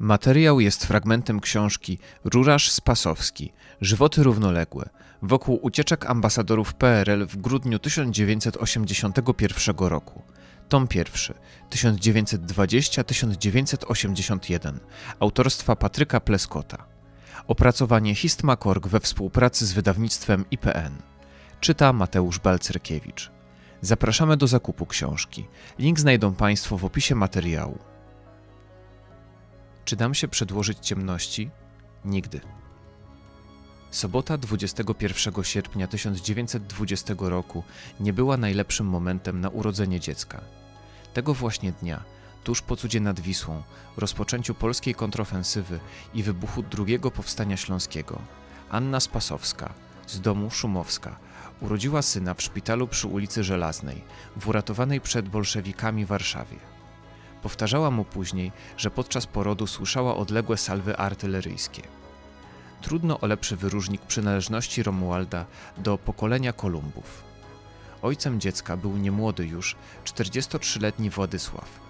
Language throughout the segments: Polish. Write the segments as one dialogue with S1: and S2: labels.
S1: Materiał jest fragmentem książki Rurarz Spasowski Żywoty równoległe wokół ucieczek ambasadorów PRL w grudniu 1981 roku. Tom pierwszy 1920-1981 autorstwa Patryka Pleskota. Opracowanie Histmakorg we współpracy z wydawnictwem IPN. Czyta Mateusz Balcerkiewicz. Zapraszamy do zakupu książki. Link znajdą Państwo w opisie materiału. Czy dam się przedłożyć ciemności? Nigdy. Sobota 21 sierpnia 1920 roku nie była najlepszym momentem na urodzenie dziecka. Tego właśnie dnia, tuż po cudzie nad Wisłą, rozpoczęciu polskiej kontrofensywy i wybuchu drugiego powstania śląskiego, Anna Spasowska z domu Szumowska urodziła syna w szpitalu przy ulicy Żelaznej, w uratowanej przed bolszewikami Warszawie. Powtarzała mu później, że podczas porodu słyszała odległe salwy artyleryjskie. Trudno o lepszy wyróżnik przynależności Romualda do pokolenia Kolumbów. Ojcem dziecka był niemłody już 43-letni Władysław,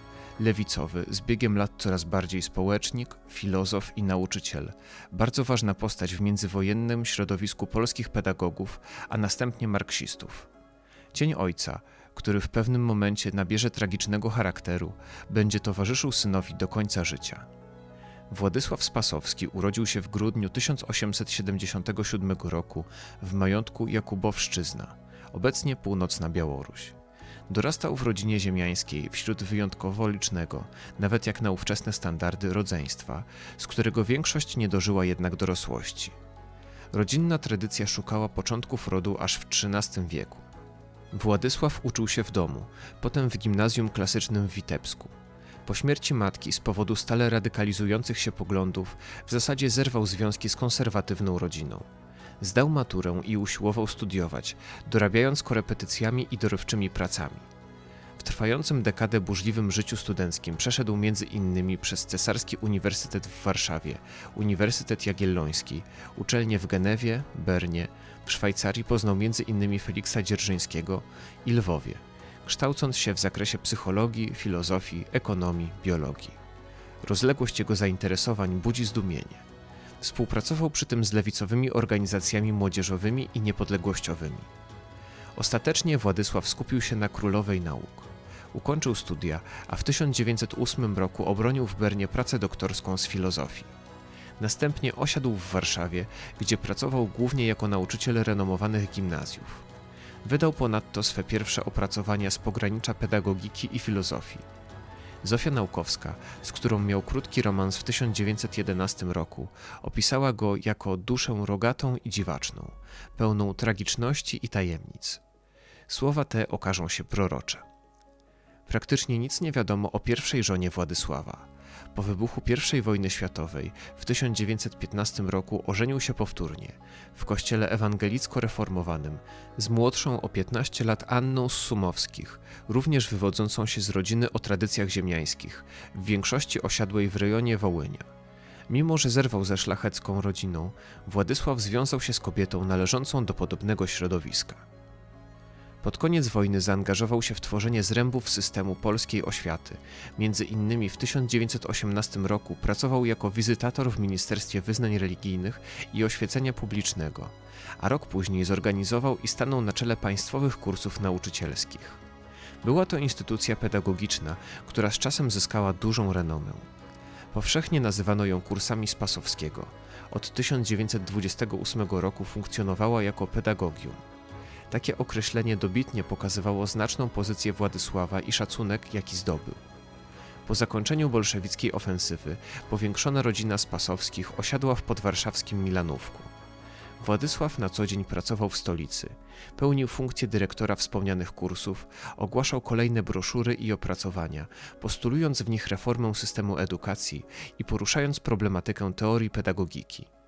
S1: lewicowy, z biegiem lat coraz bardziej społecznik, filozof i nauczyciel, bardzo ważna postać w międzywojennym środowisku polskich pedagogów, a następnie marksistów. Cień ojca, który w pewnym momencie nabierze tragicznego charakteru, będzie towarzyszył synowi do końca życia. Władysław Spasowski urodził się w grudniu 1877 roku w majątku Jakubowszczyzna, obecnie północna Białoruś. Dorastał w rodzinie ziemiańskiej wśród wyjątkowo licznego, nawet jak na ówczesne standardy, rodzeństwa, z którego większość nie dożyła jednak dorosłości. Rodzinna tradycja szukała początków rodu aż w XIII wieku. Władysław uczył się w domu, potem w gimnazjum klasycznym w Witebsku. Po śmierci matki z powodu stale radykalizujących się poglądów w zasadzie zerwał związki z konserwatywną rodziną. Zdał maturę i usiłował studiować, dorabiając korepetycjami i dorywczymi pracami. W trwającym dekadę burzliwym życiu studenckim przeszedł między innymi przez Cesarski Uniwersytet w Warszawie, Uniwersytet Jagielloński, uczelnie w Genewie, Bernie, w Szwajcarii poznał innymi Feliksa Dzierżyńskiego i Lwowie, kształcąc się w zakresie psychologii, filozofii, ekonomii, biologii. Rozległość jego zainteresowań budzi zdumienie. Współpracował przy tym z lewicowymi organizacjami młodzieżowymi i niepodległościowymi. Ostatecznie Władysław skupił się na królowej nauk. Ukończył studia, a w 1908 roku obronił w Bernie pracę doktorską z filozofii. Następnie osiadł w Warszawie, gdzie pracował głównie jako nauczyciel renomowanych gimnazjów. Wydał ponadto swe pierwsze opracowania z pogranicza pedagogiki i filozofii. Zofia Naukowska, z którą miał krótki romans w 1911 roku, opisała go jako duszę rogatą i dziwaczną, pełną tragiczności i tajemnic. Słowa te okażą się prorocze. Praktycznie nic nie wiadomo o pierwszej żonie Władysława. Po wybuchu I wojny światowej w 1915 roku ożenił się powtórnie w kościele ewangelicko-reformowanym z młodszą o 15 lat Anną z Sumowskich, również wywodzącą się z rodziny o tradycjach ziemiańskich, w większości osiadłej w rejonie Wołynia. Mimo, że zerwał ze szlachecką rodziną, Władysław związał się z kobietą należącą do podobnego środowiska. Pod koniec wojny zaangażował się w tworzenie zrębów systemu polskiej oświaty. Między innymi w 1918 roku pracował jako wizytator w Ministerstwie Wyznań Religijnych i Oświecenia Publicznego, a rok później zorganizował i stanął na czele państwowych kursów nauczycielskich. Była to instytucja pedagogiczna, która z czasem zyskała dużą renomę. Powszechnie nazywano ją kursami Spasowskiego. Od 1928 roku funkcjonowała jako pedagogium. Takie określenie dobitnie pokazywało znaczną pozycję Władysława i szacunek, jaki zdobył. Po zakończeniu bolszewickiej ofensywy powiększona rodzina Spasowskich osiadła w podwarszawskim Milanówku. Władysław na co dzień pracował w stolicy, pełnił funkcję dyrektora wspomnianych kursów, ogłaszał kolejne broszury i opracowania, postulując w nich reformę systemu edukacji i poruszając problematykę teorii pedagogiki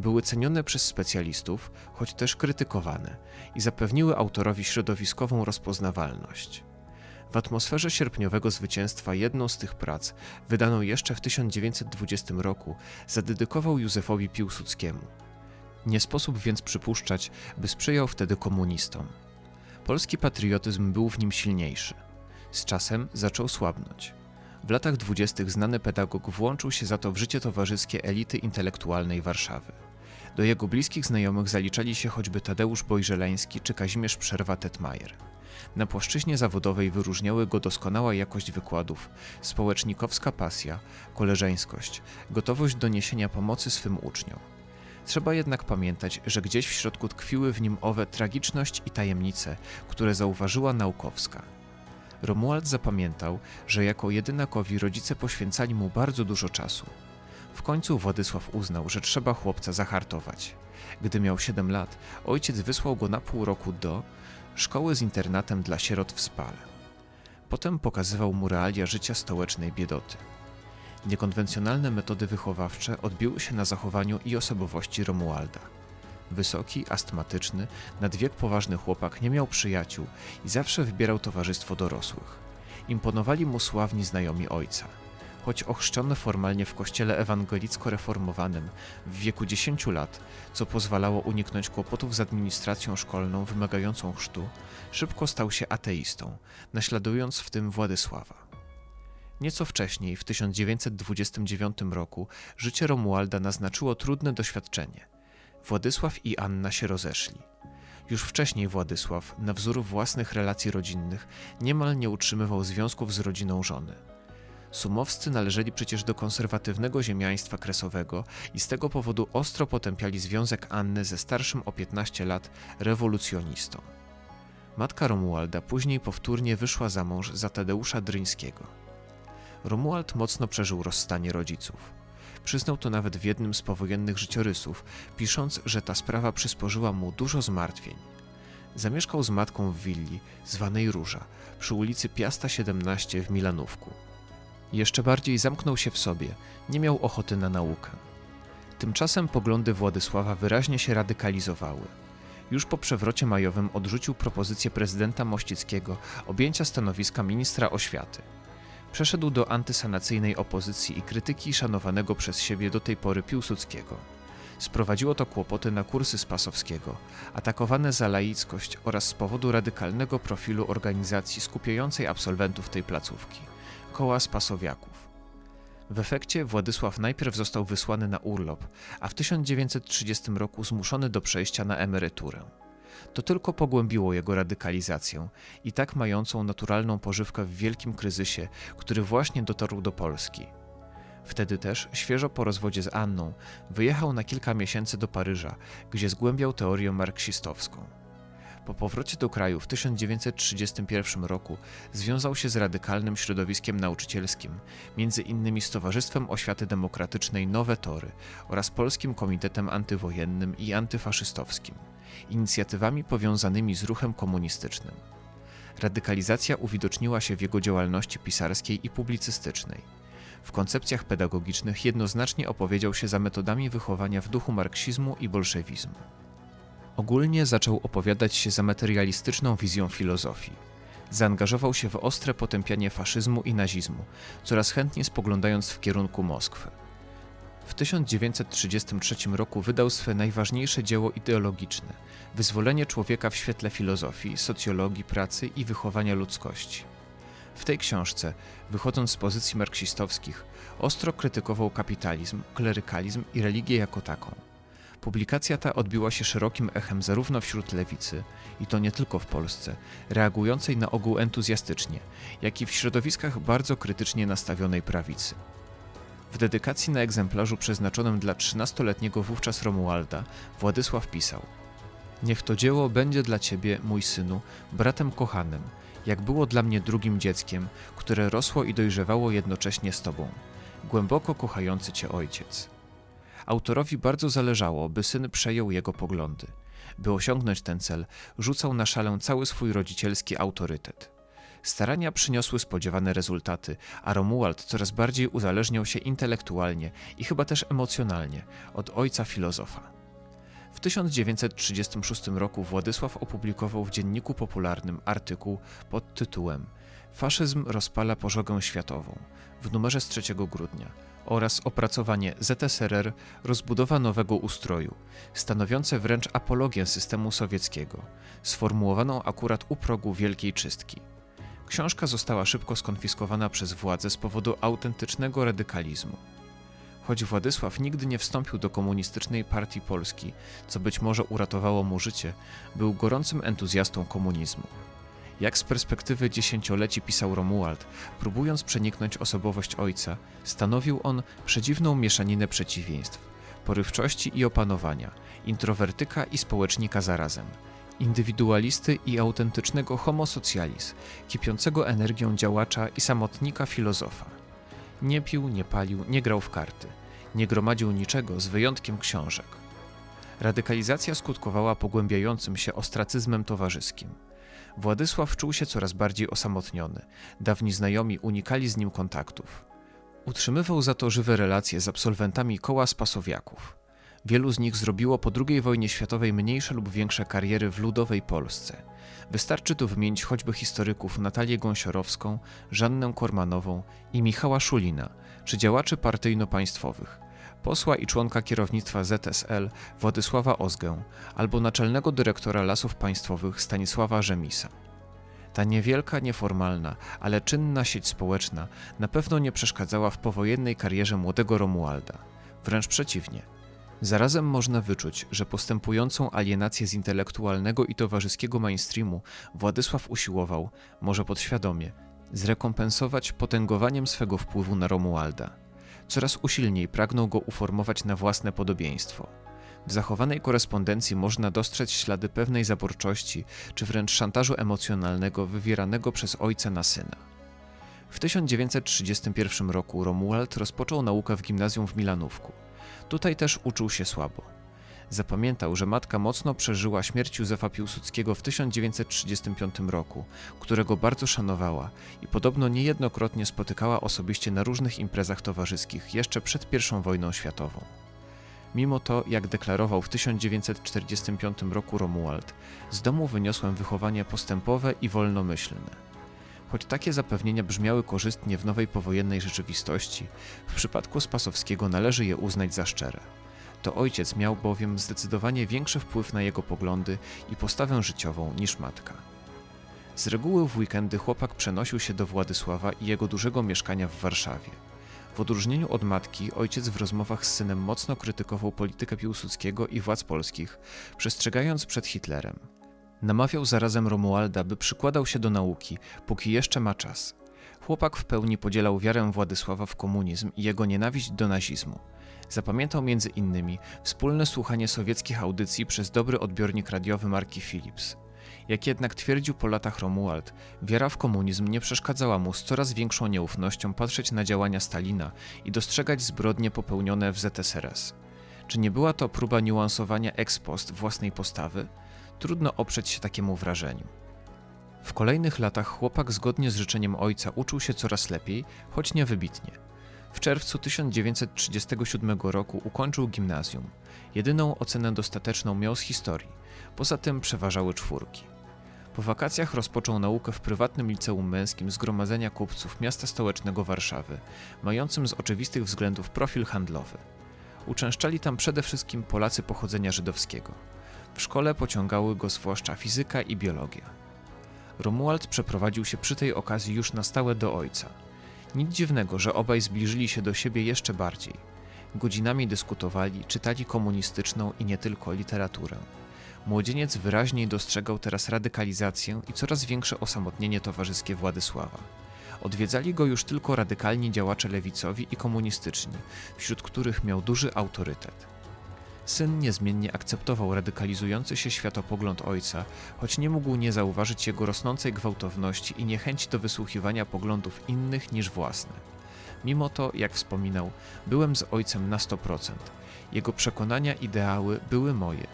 S1: były cenione przez specjalistów, choć też krytykowane i zapewniły autorowi środowiskową rozpoznawalność. W atmosferze sierpniowego zwycięstwa jedną z tych prac, wydaną jeszcze w 1920 roku, zadedykował Józefowi Piłsudskiemu. Nie sposób więc przypuszczać, by sprzyjał wtedy komunistom. Polski patriotyzm był w nim silniejszy. Z czasem zaczął słabnąć. W latach dwudziestych znany pedagog włączył się za to w życie towarzyskie elity intelektualnej Warszawy. Do jego bliskich znajomych zaliczali się choćby Tadeusz Bojżeleński czy Kazimierz Przerwa-Tetmajer. Na płaszczyźnie zawodowej wyróżniały go doskonała jakość wykładów, społecznikowska pasja, koleżeńskość, gotowość do niesienia pomocy swym uczniom. Trzeba jednak pamiętać, że gdzieś w środku tkwiły w nim owe tragiczność i tajemnice, które zauważyła Naukowska. Romuald zapamiętał, że jako jedynakowi rodzice poświęcali mu bardzo dużo czasu. W końcu Władysław uznał, że trzeba chłopca zahartować. Gdy miał 7 lat, ojciec wysłał go na pół roku do szkoły z internatem dla sierot w Spale. Potem pokazywał mu realia życia stołecznej biedoty. Niekonwencjonalne metody wychowawcze odbiły się na zachowaniu i osobowości Romualda. Wysoki, astmatyczny, nad wiek poważny chłopak nie miał przyjaciół i zawsze wybierał towarzystwo dorosłych. Imponowali mu sławni znajomi ojca. Choć ochrzczony formalnie w kościele ewangelicko-reformowanym w wieku 10 lat, co pozwalało uniknąć kłopotów z administracją szkolną wymagającą chrztu, szybko stał się ateistą, naśladując w tym Władysława. Nieco wcześniej, w 1929 roku, życie Romualda naznaczyło trudne doświadczenie. Władysław i Anna się rozeszli. Już wcześniej Władysław, na wzór własnych relacji rodzinnych, niemal nie utrzymywał związków z rodziną żony. Sumowscy należeli przecież do konserwatywnego ziemiaństwa kresowego i z tego powodu ostro potępiali związek Anny ze starszym o 15 lat rewolucjonistą. Matka Romualda później powtórnie wyszła za mąż za Tadeusza Dryńskiego. Romuald mocno przeżył rozstanie rodziców. Przyznał to nawet w jednym z powojennych życiorysów, pisząc, że ta sprawa przysporzyła mu dużo zmartwień. Zamieszkał z matką w willi, zwanej Róża, przy ulicy Piasta 17 w Milanówku. Jeszcze bardziej zamknął się w sobie, nie miał ochoty na naukę. Tymczasem poglądy Władysława wyraźnie się radykalizowały. Już po przewrocie majowym odrzucił propozycję prezydenta Mościckiego objęcia stanowiska ministra oświaty. Przeszedł do antysanacyjnej opozycji i krytyki szanowanego przez siebie do tej pory Piłsudskiego. Sprowadziło to kłopoty na kursy Spasowskiego, atakowane za laickość oraz z powodu radykalnego profilu organizacji skupiającej absolwentów tej placówki koła Spasowiaków. W efekcie Władysław najpierw został wysłany na urlop, a w 1930 roku zmuszony do przejścia na emeryturę. To tylko pogłębiło jego radykalizację i tak mającą naturalną pożywkę w wielkim kryzysie, który właśnie dotarł do Polski. Wtedy też, świeżo po rozwodzie z Anną, wyjechał na kilka miesięcy do Paryża, gdzie zgłębiał teorię marksistowską. Po powrocie do kraju w 1931 roku związał się z radykalnym środowiskiem nauczycielskim, między innymi z Towarzystwem Oświaty Demokratycznej Nowe Tory oraz Polskim Komitetem Antywojennym i Antyfaszystowskim, inicjatywami powiązanymi z ruchem komunistycznym. Radykalizacja uwidoczniła się w jego działalności pisarskiej i publicystycznej. W koncepcjach pedagogicznych jednoznacznie opowiedział się za metodami wychowania w duchu marksizmu i bolszewizmu. Ogólnie zaczął opowiadać się za materialistyczną wizją filozofii. Zaangażował się w ostre potępianie faszyzmu i nazizmu, coraz chętniej spoglądając w kierunku Moskwy. W 1933 roku wydał swe najważniejsze dzieło ideologiczne Wyzwolenie człowieka w świetle filozofii, socjologii pracy i wychowania ludzkości. W tej książce, wychodząc z pozycji marksistowskich, ostro krytykował kapitalizm, klerykalizm i religię jako taką. Publikacja ta odbiła się szerokim echem zarówno wśród lewicy, i to nie tylko w Polsce, reagującej na ogół entuzjastycznie, jak i w środowiskach bardzo krytycznie nastawionej prawicy. W dedykacji na egzemplarzu przeznaczonym dla 13-letniego wówczas Romualda Władysław pisał: Niech to dzieło będzie dla ciebie, mój synu, bratem kochanym, jak było dla mnie drugim dzieckiem, które rosło i dojrzewało jednocześnie z tobą, głęboko kochający cię ojciec. Autorowi bardzo zależało, by syn przejął jego poglądy. By osiągnąć ten cel, rzucał na szalę cały swój rodzicielski autorytet. Starania przyniosły spodziewane rezultaty, a Romuald coraz bardziej uzależniał się intelektualnie i chyba też emocjonalnie od ojca filozofa. W 1936 roku Władysław opublikował w Dzienniku Popularnym artykuł pod tytułem Faszyzm rozpala pożogę światową w numerze z 3 grudnia oraz opracowanie ZSRR rozbudowa nowego ustroju, stanowiące wręcz apologię systemu sowieckiego, sformułowaną akurat u progu Wielkiej Czystki. Książka została szybko skonfiskowana przez władze z powodu autentycznego radykalizmu. Choć Władysław nigdy nie wstąpił do komunistycznej partii Polski, co być może uratowało mu życie, był gorącym entuzjastą komunizmu. Jak z perspektywy dziesięcioleci pisał Romuald, próbując przeniknąć osobowość ojca, stanowił on przedziwną mieszaninę przeciwieństw, porywczości i opanowania, introwertyka i społecznika zarazem, indywidualisty i autentycznego homo socialis, kipiącego energią działacza i samotnika filozofa. Nie pił, nie palił, nie grał w karty, nie gromadził niczego z wyjątkiem książek. Radykalizacja skutkowała pogłębiającym się ostracyzmem towarzyskim. Władysław czuł się coraz bardziej osamotniony. Dawni znajomi unikali z nim kontaktów. Utrzymywał za to żywe relacje z absolwentami koła spasowiaków. Wielu z nich zrobiło po II wojnie światowej mniejsze lub większe kariery w ludowej Polsce. Wystarczy tu wymienić choćby historyków Natalię Gąsiorowską, Żannę Kormanową i Michała Szulina, czy działaczy partyjno-państwowych, posła i członka kierownictwa ZSL Władysława Ozgę albo naczelnego dyrektora Lasów Państwowych Stanisława Rzemisa. Ta niewielka, nieformalna, ale czynna sieć społeczna na pewno nie przeszkadzała w powojennej karierze młodego Romualda. Wręcz przeciwnie. Zarazem można wyczuć, że postępującą alienację z intelektualnego i towarzyskiego mainstreamu Władysław usiłował, może podświadomie, zrekompensować potęgowaniem swego wpływu na Romualda. Coraz usilniej pragnął go uformować na własne podobieństwo. W zachowanej korespondencji można dostrzec ślady pewnej zaborczości, czy wręcz szantażu emocjonalnego wywieranego przez ojca na syna. W 1931 roku Romuald rozpoczął naukę w gimnazjum w Milanówku. Tutaj też uczył się słabo. Zapamiętał, że matka mocno przeżyła śmierć Józefa Piłsudskiego w 1935 roku, którego bardzo szanowała i podobno niejednokrotnie spotykała osobiście na różnych imprezach towarzyskich jeszcze przed I wojną światową. Mimo to, jak deklarował w 1945 roku Romuald, z domu wyniosłem wychowanie postępowe i wolnomyślne. Choć takie zapewnienia brzmiały korzystnie w nowej powojennej rzeczywistości, w przypadku Spasowskiego należy je uznać za szczere. To ojciec miał bowiem zdecydowanie większy wpływ na jego poglądy i postawę życiową niż matka. Z reguły w weekendy chłopak przenosił się do Władysława i jego dużego mieszkania w Warszawie. W odróżnieniu od matki, ojciec w rozmowach z synem mocno krytykował politykę Piłsudskiego i władz polskich, przestrzegając przed Hitlerem. Namawiał zarazem Romualda, by przykładał się do nauki, póki jeszcze ma czas. Chłopak w pełni podzielał wiarę Władysława w komunizm i jego nienawiść do nazizmu. Zapamiętał między innymi wspólne słuchanie sowieckich audycji przez dobry odbiornik radiowy marki Philips. Jak jednak twierdził po latach Romuald, wiara w komunizm nie przeszkadzała mu z coraz większą nieufnością patrzeć na działania Stalina i dostrzegać zbrodnie popełnione w ZSRS. Czy nie była to próba niuansowania ex post własnej postawy? Trudno oprzeć się takiemu wrażeniu. W kolejnych latach chłopak zgodnie z życzeniem ojca uczył się coraz lepiej, choć nie wybitnie. W czerwcu 1937 roku ukończył gimnazjum. Jedyną ocenę dostateczną miał z historii, poza tym przeważały czwórki. Po wakacjach rozpoczął naukę w prywatnym liceum męskim Zgromadzenia Kupców miasta stołecznego Warszawy, mającym z oczywistych względów profil handlowy. Uczęszczali tam przede wszystkim Polacy pochodzenia żydowskiego. W szkole pociągały go zwłaszcza fizyka i biologia. Romuald przeprowadził się przy tej okazji już na stałe do ojca. Nic dziwnego, że obaj zbliżyli się do siebie jeszcze bardziej. Godzinami dyskutowali, czytali komunistyczną i nie tylko literaturę. Młodzieniec wyraźniej dostrzegał teraz radykalizację i coraz większe osamotnienie towarzyskie Władysława. Odwiedzali go już tylko radykalni działacze lewicowi i komunistyczni, wśród których miał duży autorytet. Syn niezmiennie akceptował radykalizujący się światopogląd ojca, choć nie mógł nie zauważyć jego rosnącej gwałtowności i niechęci do wysłuchiwania poglądów innych niż własne. Mimo to, jak wspominał, byłem z ojcem na 100%. Jego przekonania, ideały były moje.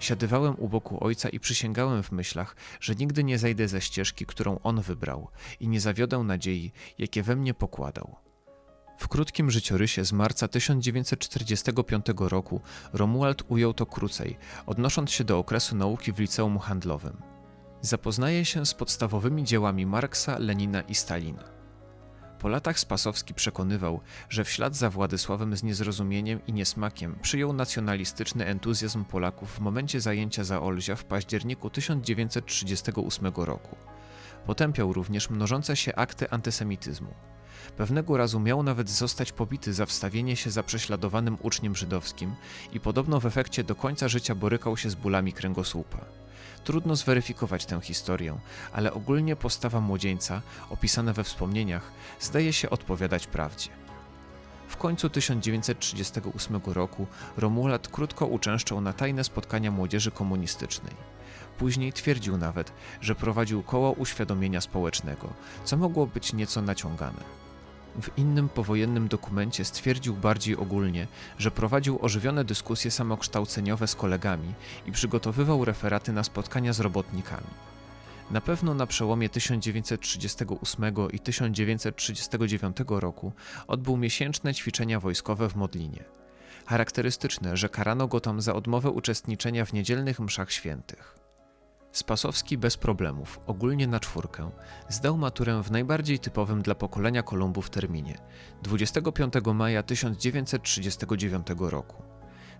S1: Siadywałem u boku ojca i przysięgałem w myślach, że nigdy nie zejdę ze ścieżki, którą on wybrał i nie zawiodę nadziei, jakie we mnie pokładał. W krótkim życiorysie z marca 1945 roku Romuald ujął to krócej, odnosząc się do okresu nauki w liceum handlowym. Zapoznaje się z podstawowymi dziełami Marksa, Lenina i Stalina. Po latach Spasowski przekonywał, że w ślad za Władysławem z niezrozumieniem i niesmakiem przyjął nacjonalistyczny entuzjazm Polaków w momencie zajęcia Zaolzia w październiku 1938 roku. Potępiał również mnożące się akty antysemityzmu. Pewnego razu miał nawet zostać pobity za wstawienie się za prześladowanym uczniem żydowskim i podobno w efekcie do końca życia borykał się z bólami kręgosłupa. Trudno zweryfikować tę historię, ale ogólnie postawa młodzieńca, opisana we wspomnieniach, zdaje się odpowiadać prawdzie. W końcu 1938 roku Romuald krótko uczęszczał na tajne spotkania młodzieży komunistycznej. Później twierdził nawet, że prowadził koło uświadomienia społecznego, co mogło być nieco naciągane. W innym powojennym dokumencie stwierdził bardziej ogólnie, że prowadził ożywione dyskusje samokształceniowe z kolegami i przygotowywał referaty na spotkania z robotnikami. Na pewno na przełomie 1938 i 1939 roku odbył miesięczne ćwiczenia wojskowe w Modlinie. Charakterystyczne, że karano go tam za odmowę uczestniczenia w niedzielnych mszach świętych. Spasowski bez problemów, ogólnie na czwórkę, zdał maturę w najbardziej typowym dla pokolenia Kolumbów terminie 25 maja 1939 roku.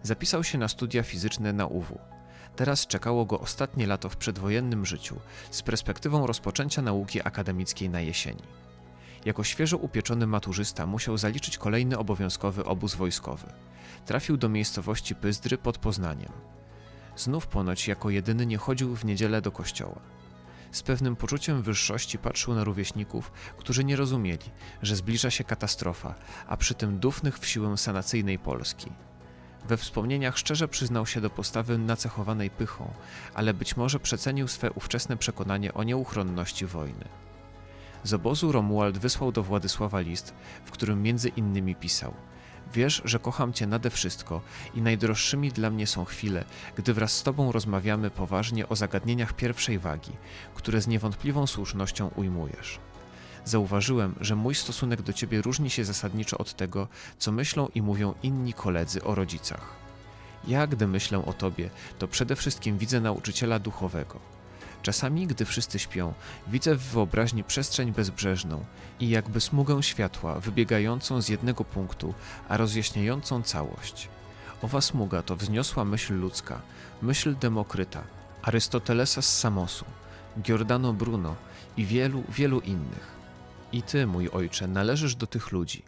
S1: Zapisał się na studia fizyczne na UW. Teraz czekało go ostatnie lato w przedwojennym życiu z perspektywą rozpoczęcia nauki akademickiej na jesieni. Jako świeżo upieczony maturzysta musiał zaliczyć kolejny obowiązkowy obóz wojskowy. Trafił do miejscowości Pyzdry pod Poznaniem. Znów ponoć jako jedyny nie chodził w niedzielę do kościoła. Z pewnym poczuciem wyższości patrzył na rówieśników, którzy nie rozumieli, że zbliża się katastrofa, a przy tym dufnych w siłę sanacyjnej Polski. We wspomnieniach szczerze przyznał się do postawy nacechowanej pychą, ale być może przecenił swe ówczesne przekonanie o nieuchronności wojny. Z obozu Romuald wysłał do Władysława list, w którym między innymi pisał – Wiesz, że kocham Cię nade wszystko i najdroższymi dla mnie są chwile, gdy wraz z Tobą rozmawiamy poważnie o zagadnieniach pierwszej wagi, które z niewątpliwą słusznością ujmujesz. Zauważyłem, że mój stosunek do Ciebie różni się zasadniczo od tego, co myślą i mówią inni koledzy o rodzicach. Ja, gdy myślę o Tobie, to przede wszystkim widzę nauczyciela duchowego Czasami, gdy wszyscy śpią, widzę w wyobraźni przestrzeń bezbrzeżną i jakby smugę światła wybiegającą z jednego punktu, a rozjaśniającą całość. Owa smuga to wzniosła myśl ludzka, myśl Demokryta, Arystotelesa z Samosu, Giordano Bruno i wielu, wielu innych. I ty, mój ojcze, należysz do tych ludzi,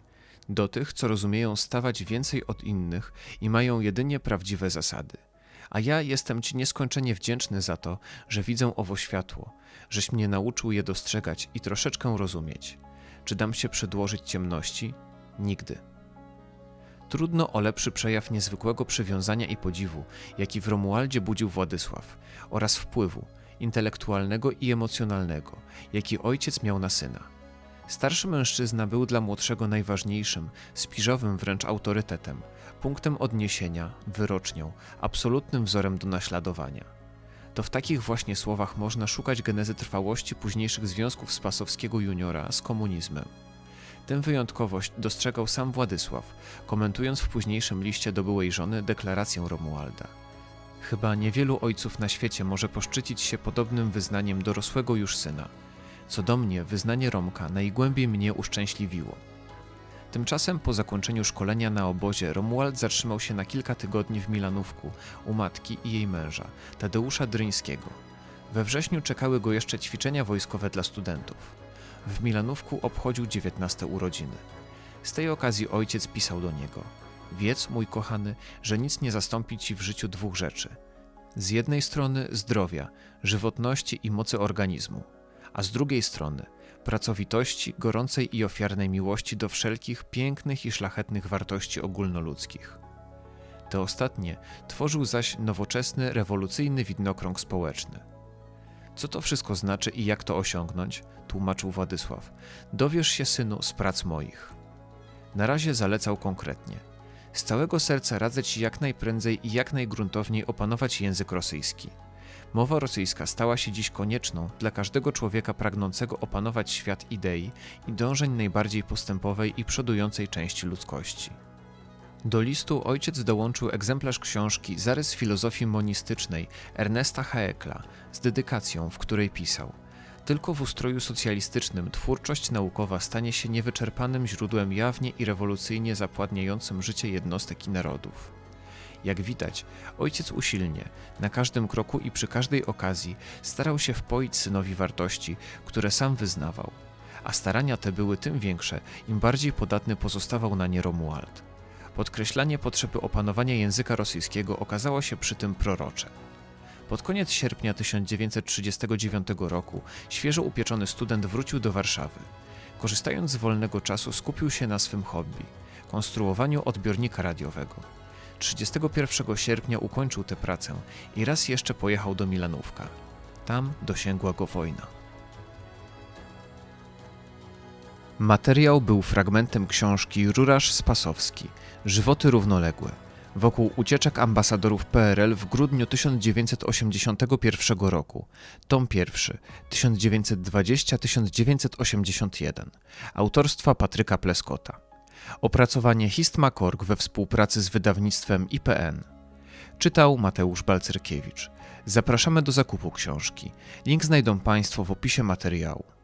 S1: do tych, co rozumieją stawać więcej od innych i mają jedynie prawdziwe zasady a ja jestem Ci nieskończenie wdzięczny za to, że widzę owo światło, żeś mnie nauczył je dostrzegać i troszeczkę rozumieć. Czy dam się przedłożyć ciemności? Nigdy. Trudno o lepszy przejaw niezwykłego przywiązania i podziwu, jaki w Romualdzie budził Władysław, oraz wpływu intelektualnego i emocjonalnego, jaki ojciec miał na syna. Starszy mężczyzna był dla młodszego najważniejszym, spiżowym wręcz autorytetem, punktem odniesienia, wyrocznią, absolutnym wzorem do naśladowania. To w takich właśnie słowach można szukać genezy trwałości późniejszych związków Spasowskiego juniora z komunizmem. Tę wyjątkowość dostrzegał sam Władysław, komentując w późniejszym liście do byłej żony deklarację Romualda. Chyba niewielu ojców na świecie może poszczycić się podobnym wyznaniem dorosłego już syna. Co do mnie, wyznanie Romka najgłębiej mnie uszczęśliwiło. Tymczasem po zakończeniu szkolenia na obozie Romuald zatrzymał się na kilka tygodni w Milanówku u matki i jej męża, Tadeusza Dryńskiego. We wrześniu czekały go jeszcze ćwiczenia wojskowe dla studentów. W Milanówku obchodził 19 urodziny. Z tej okazji ojciec pisał do niego: Wiedz, mój kochany, że nic nie zastąpi ci w życiu dwóch rzeczy. Z jednej strony zdrowia, żywotności i mocy organizmu, a z drugiej strony pracowitości, gorącej i ofiarnej miłości do wszelkich pięknych i szlachetnych wartości ogólnoludzkich. Te ostatnie tworzył zaś nowoczesny, rewolucyjny widnokrąg społeczny. Co to wszystko znaczy i jak to osiągnąć? tłumaczył Władysław. Dowiesz się, synu, z prac moich. Na razie zalecał konkretnie. Z całego serca radzę ci jak najprędzej i jak najgruntowniej opanować język rosyjski – Mowa rosyjska stała się dziś konieczną dla każdego człowieka pragnącego opanować świat idei i dążeń najbardziej postępowej i przodującej części ludzkości. Do listu ojciec dołączył egzemplarz książki Zarys filozofii monistycznej Ernesta Haekla z dedykacją, w której pisał Tylko w ustroju socjalistycznym twórczość naukowa stanie się niewyczerpanym źródłem jawnie i rewolucyjnie zapładniającym życie jednostek i narodów. Jak widać, ojciec usilnie, na każdym kroku i przy każdej okazji starał się wpoić synowi wartości, które sam wyznawał. A starania te były tym większe, im bardziej podatny pozostawał na nie Romuald. Podkreślanie potrzeby opanowania języka rosyjskiego okazało się przy tym prorocze. Pod koniec sierpnia 1939 roku świeżo upieczony student wrócił do Warszawy. Korzystając z wolnego czasu, skupił się na swym hobby konstruowaniu odbiornika radiowego. 31 sierpnia ukończył tę pracę i raz jeszcze pojechał do Milanówka. Tam dosięgła go wojna. Materiał był fragmentem książki Rurarz Spasowski Żywoty równoległe wokół ucieczek ambasadorów PRL w grudniu 1981 roku. Tom pierwszy 1920-1981 autorstwa Patryka Pleskota. Opracowanie Histma Korg we współpracy z wydawnictwem IPN. Czytał Mateusz Balcerkiewicz. Zapraszamy do zakupu książki. Link znajdą Państwo w opisie materiału.